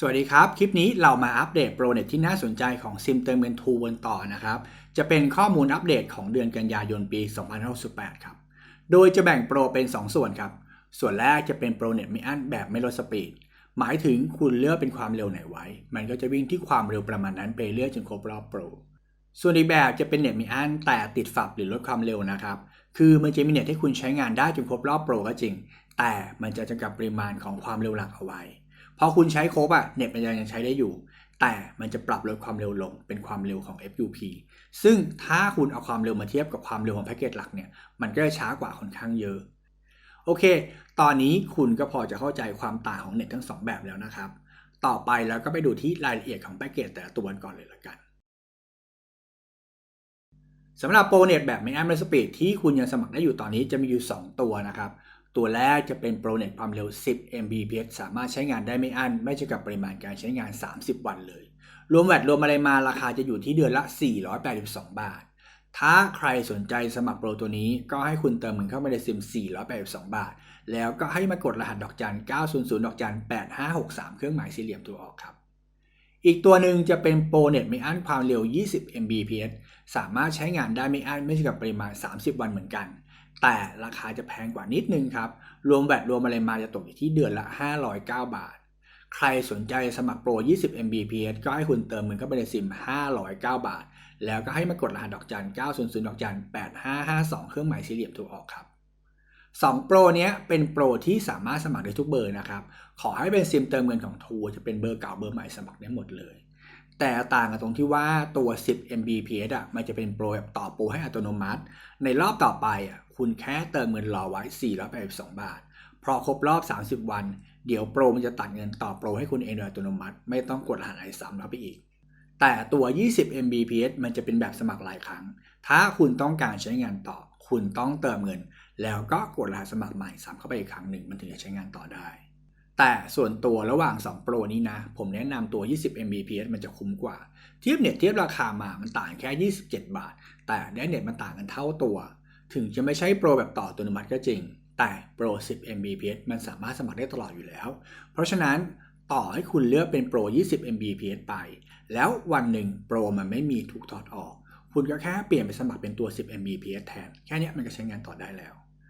สวัสดีครับ คลิปนี้เรามาอัปเดตโปรเน็ตที่น่าสนใจของซิมเติมเงินทูวนต่อนะครับ จะเป็นข้อมูลอัปเดตของเดือนกันยายนปี 2568 ครับ โดยจะแบ่งโปรเป็น 2 ส่วนครับ ส่วนแรกจะเป็นโปรเน็ตไม่อั้นแบบไม่ลดสปีด หมายถึงคุณเลือกเป็นความเร็วไหนไว้ มันก็จะวิ่งที่ความเร็วประมาณนั้นไปเรื่อยจนครบรอบโปร ส่วนอีกแบบจะเป็นเน็ตมีอันแต่ติดฝับหรือลดความเร็วนะครับ คือมันจะมีเน็ตให้คุณใช้งานได้จนครบรอบโปรก็จริง แต่มันจะจำกัดปริมาณของความเร็วหลักเอาไว้ พอคุณใช้โคบอะเน็ตมันยังใช้ได้อยู่ แต่มันจะปรับลดความเร็วลงเป็นความเร็วของ FUP ซึ่งถ้าคุณเอาความเร็วมาเทียบกับความเร็วของแพ็กเกจหลักเนี่ย มันก็จะช้ากว่าค่อนข้างเยอะ โอเค ตอนนี้คุณก็พอจะเข้าใจความต่างของเน็ตทั้งสองแบบแล้วนะครับ ต่อไปแล้วก็ไปดูที่รายละเอียดของแพ็กเกจแต่ละตัวก่อนเลยละกันสำหรับโปรเน็ตแบบไม่อั้นไม่สปีดที่คุณยังสมัครได้อยู่ตอนนี้จะมีอยู่ 2 ตัวนะครับ ตัวแรกจะเป็นโปรเน็ตความเร็ว 10 Mbps สามารถใช้งานได้ไม่อั้น ไม่จำกัดปริมาณการใช้งาน 30 วันเลย รวมแวดรวมอะไรมาราคาจะอยู่ที่เดือนละ 482 บาท ถ้าใครสนใจสมัครโปรตัวนี้ก็ให้คุณเติมเงินเข้าไปในซิม 482 บาท แล้วก็ให้มากดรหัสดอกจัน 900 ดอกจัน 8563 เครื่องหมายสี่เหลี่ยมตัวออกครับ อีกตัวหนึ่งจะเป็นโปรเน็ตไม่อั้นความเร็ว 20 Mbps สามารถใช้งานได้ไม่อั้นไม่จำกัดปริมาณ 30 วันเหมือนกัน แต่ราคาจะแพงกว่านิดนึงครับ รวมแบตรวมอะไรมาจะตกอยู่ที่เดือนละ 509 บาท ใครสนใจสมัครโปร 20 Mbps ก็ให้คุณเติมเงินเข้าไปในซิม 509 บาท แล้วก็ให้มากดรหัสดอกจัน 900 ดอกจัน 8552 เครื่องหมายสี่เหลี่ยมถูกออกครับ2โปรเนี้ยเป็นโปรที่สามารถสมัครได้ทุกเบอร์นะครับ ขอให้เป็นซิมเติมเงินของทูจะเป็นเบอร์เก่าเบอร์ใหม่สมัครได้หมมดเลย แต่ต่างกันตรงที่ว่าตัว 10 Mbps อะมันจะเป็นโปรแบบต่อโปรให้อัตโนมัติ ในรอบต่อไปอะคุณแค่เติมเงินรอไว้ 482 บาท พอครบรอบ 30 วัน เดี๋ยวโปรมันจะตัดเงินต่อโปรให้คุณเองโดยอัตโนมัติ ไม่ต้องกดรหัสไอซ้ำเข้าไปอีก แต่ตัว 20 Mbps มันจะเป็นแบบสมัครหลายครั้ง ถ้าคุณต้องการใช้งานต่อ คุณต้องเติมเงิน แล้วก็กดรหัสสมัครใหม่ซ้ำเข้าไปอีกครั้งหนึ่งมันถึงจะใช้งานต่อได้ แต่ส่วนตัวระหว่าง 2 โปรนี้นะ ผมแนะนำตัว 20 Mbps มันจะคุ้มกว่า เทียบเน็ตเทียบราคามามันต่างแค่ 27 บาท แต่ได้เน็ตมันต่างกันเท่าตัว ถึงจะไม่ใช่โปรแบบต่ออัตโนมัติก็จริง แต่โปร 10 Mbps มันสามารถสมัครได้ตลอดอยู่แล้ว เพราะฉะนั้นต่อให้คุณเลือกเป็นโปร 20 Mbps ไป แล้ววันหนึ่งโปรมันไม่มีถูกถอดออก คุณก็แค่เปลี่ยนไปสมัครเป็นตัว 10 Mbps แทน แค่เนี้ยมันก็ใช้งานต่อได้แล้ว